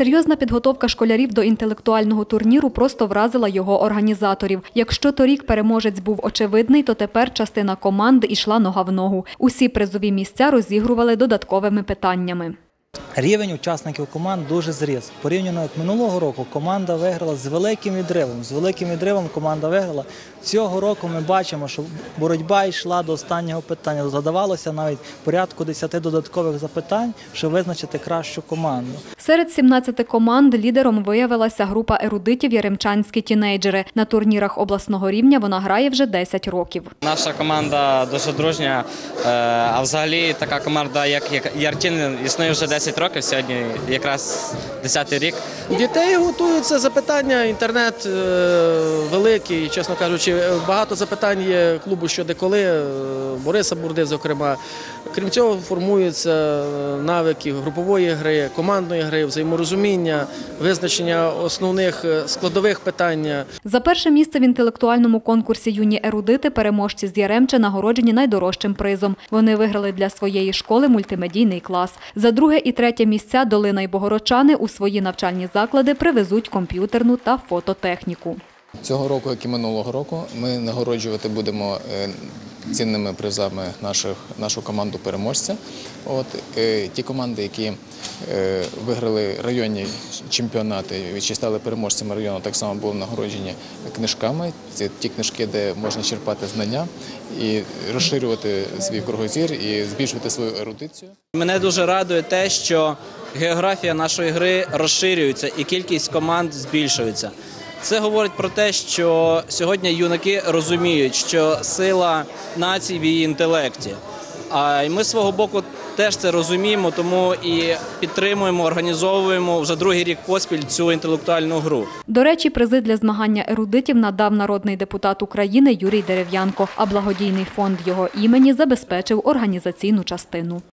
Серйозна підготовка школярів до інтелектуального турніру просто вразила його організаторів. Якщо торік переможець був очевидний, то тепер частина команд ішла нога в ногу. Усі призові місця розігрували додатковими питаннями. Рівень учасників команд дуже зріс. Порівняно як минулого року, команда виграла з великим відривом. З великим відривом команда виграла. Цього року ми бачимо, що боротьба йшла до останнього питання. Задавалося навіть порядку 10 додаткових запитань, щоб визначити кращу команду. Серед 17 команд лідером виявилася група ерудитів Яремчанські тінейджери. На турнірах обласного рівня вона грає вже 10 років. Наша команда дуже дружня. е, А взагалі така команда, як як Яртін, існує вже 10 років. Сьогодні якраз 10-й рік. Дітей готуються запитання. Інтернет е, великий, чесно кажучи, багато запитань є клубу щодо коли. е, Бориса Бурди, зокрема. Крім цього, формуються е, навики групової гри, командної гри, взаєморозуміння, визначення основних складових питання. За перше місце в інтелектуальному конкурсі юні ерудити переможці з Яремча нагороджені найдорожчим призом. Вони виграли для своєї школи мультимедійний клас. За друге і третє місця Долина і Богородчани у свої навчальні заклади привезуть комп'ютерну та фототехніку. Цього року, як і минулого року, ми нагороджувати будемо е, цінними призами наших, нашу команду переможця. От, е, ті команди, які е, виграли районні чемпіонати чи стали переможцями району, так само були нагороджені книжками. Це ті книжки, де можна черпати знання і розширювати свій кругозір і збільшувати свою ерудицію. Мене дуже радує те, що географія нашої гри розширюється і кількість команд збільшується. Це говорить про те, що сьогодні юнаки розуміють, що сила нації в її інтелекті. А ми свого боку теж це розуміємо, тому і підтримуємо, організовуємо вже другий рік поспіль цю інтелектуальну гру. До речі, призи для змагання ерудитів надав народний депутат України Юрій Дерев'янко, а благодійний фонд його імені забезпечив організаційну частину.